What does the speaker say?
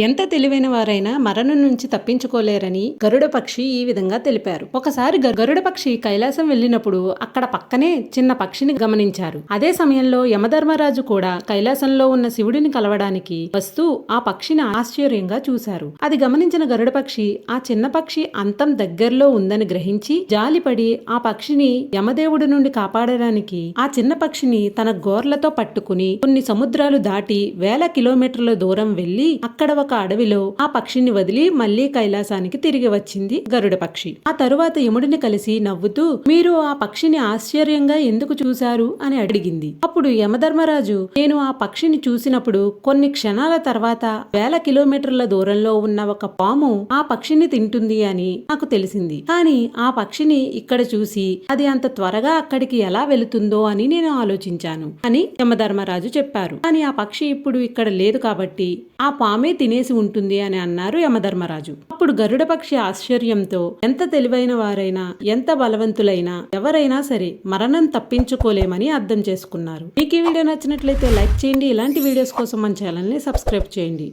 ఎంత తెలివైన వారైనా మరణం నుంచి తప్పించుకోలేరని గరుడ పక్షి ఈ విధంగా తెలిపారు. ఒకసారి గరుడపక్షి గరుడ పక్షి కైలాసం వెళ్ళినప్పుడు అక్కడ పక్కనే చిన్న పక్షిని గమనించారు. అదే సమయంలో యమధర్మరాజు కూడా కైలాసంలో ఉన్న శివుడిని కలవడానికి వస్తూ ఆ పక్షిని ఆశ్చర్యంగా చూశారు. అది గమనించిన గరుడ పక్షి ఆ చిన్న పక్షి అంతం దగ్గరలో ఉందని గ్రహించి జాలిపడి ఆ పక్షిని యమదేవుడి నుండి కాపాడడానికి ఆ చిన్న పక్షిని తన గోర్లతో పట్టుకుని కొన్ని సముద్రాలు దాటి వేల కిలోమీటర్ల దూరం వెళ్ళి అక్కడ ఒక అడవిలో ఆ పక్షిని వదిలి మళ్ళీ కైలాసానికి తిరిగి వచ్చింది గరుడ పక్షి. ఆ తరువాత యముడిని కలిసి నవ్వుతూ మీరు ఆ పక్షిని ఆశ్చర్యంగా ఎందుకు చూశారు? అని అడిగింది. అప్పుడు యమధర్మరాజు నేను ఆ పక్షిని చూసినప్పుడు కొన్ని క్షణాల తర్వాత వేల కిలోమీటర్ల దూరంలో ఉన్న ఒక పాము ఆ పక్షిని తింటుంది అని నాకు తెలిసింది. కానీ ఆ పక్షిని ఇక్కడ చూసి అది అంత త్వరగా అక్కడికి ఎలా వెళుతుందో అని నేను ఆలోచించాను అని యమధర్మరాజు చెప్పారు. కానీ ఆ పక్షి ఇప్పుడు ఇక్కడ లేదు కాబట్టి ఆ పామే తినేసి ఉంటుంది అని అన్నారు యమధర్మరాజు. అప్పుడు గరుడ పక్షి ఆశ్చర్యంతో ఎంత తెలివైన వారైనా ఎంత బలవంతులైనా ఎవరైనా సరే మరణం తప్పించుకోలేమని అర్థం చేసుకున్నారు. మీకు ఈ వీడియో నచ్చినట్లయితే లైక్ చేయండి. ఇలాంటి వీడియోస్ కోసం మన ఛానల్ని సబ్స్క్రైబ్ చేయండి.